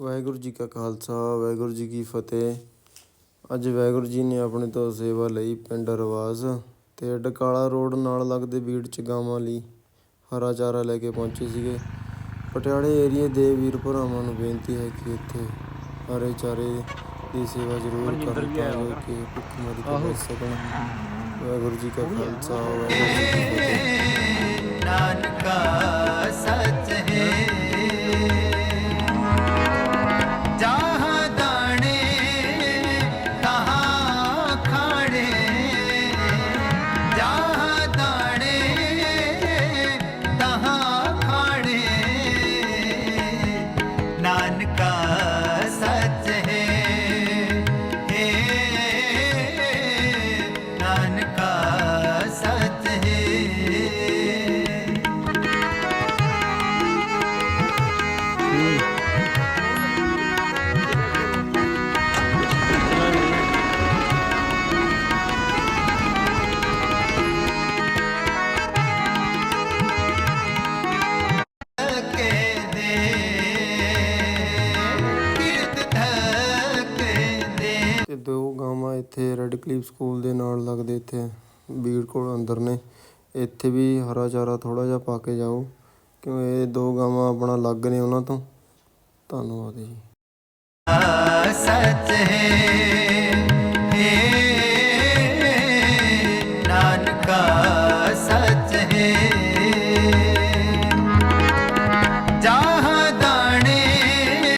ਵਾਹਿਗੁਰੂ ਜੀ ਕਾ ਖਾਲਸਾ ਵਾਹਿਗੁਰੂ ਜੀ ਕੀ ਫਤਿਹ। ਅੱਜ ਵਾਹਿਗੁਰੂ ਜੀ ਨੇ ਆਪਣੇ ਤੋਂ ਸੇਵਾ ਲਈ ਪਿੰਡ ਰਵਾਸ ਤੇ ਡਕਾਲਾ ਰੋਡ ਨਾਲ ਲੱਗਦੇ ਬੀੜ ਚ ਗਾਵਾਂ ਲਈ ਹਰਾ ਚਾਰਾ ਲੈ ਕੇ ਪਹੁੰਚੇ ਸੀਗੇ। ਪਟਿਆਲੇ ਏਰੀਏ ਦੇ ਵੀਰ ਭਰਾਵਾਂ ਨੂੰ ਬੇਨਤੀ ਹੈ ਕਿ ਇੱਥੇ ਹਰੇ ਚਾਰੇ ਦੀ ਸੇਵਾ ਜ਼ਰੂਰ ਕਰਨ ਤਾਂ ਜੋ ਕਿ ਭੁੱਖਮਰੀ ਤੋਂ ਬਚ ਸਕਣ। ਵਾਹਿਗੁਰੂ ਜੀ ਕਾ ਖਾਲਸਾ ਵਾਹਿਗੁਰੂ ਜੀ ਕੀ ਫਤਿਹ। ਨਾਨਕਾ ਗਾਵਾਂ ਇੱਥੇ ਰੈੱਡ ਕਲੀਫ ਸਕੂਲ ਦੇ ਨਾਲ ਲੱਗਦੇ ਇੱਥੇ ਬੀੜ ਕੋਲ ਅੰਦਰ ਨੇ। ਇੱਥੇ ਵੀ ਹਰਾ ਚਾਰਾ ਥੋੜ੍ਹਾ ਜਿਹਾ ਪਾ ਕੇ ਜਾਓ, ਕਿਉਂ ਇਹ ਦੋ ਗਾਵਾਂ ਆਪਣਾ ਅਲੱਗ ਨੇ ਉਹਨਾਂ ਤੋਂ। ਧੰਨਵਾਦ ਜੀ। ਸੱਚ ਹੈ।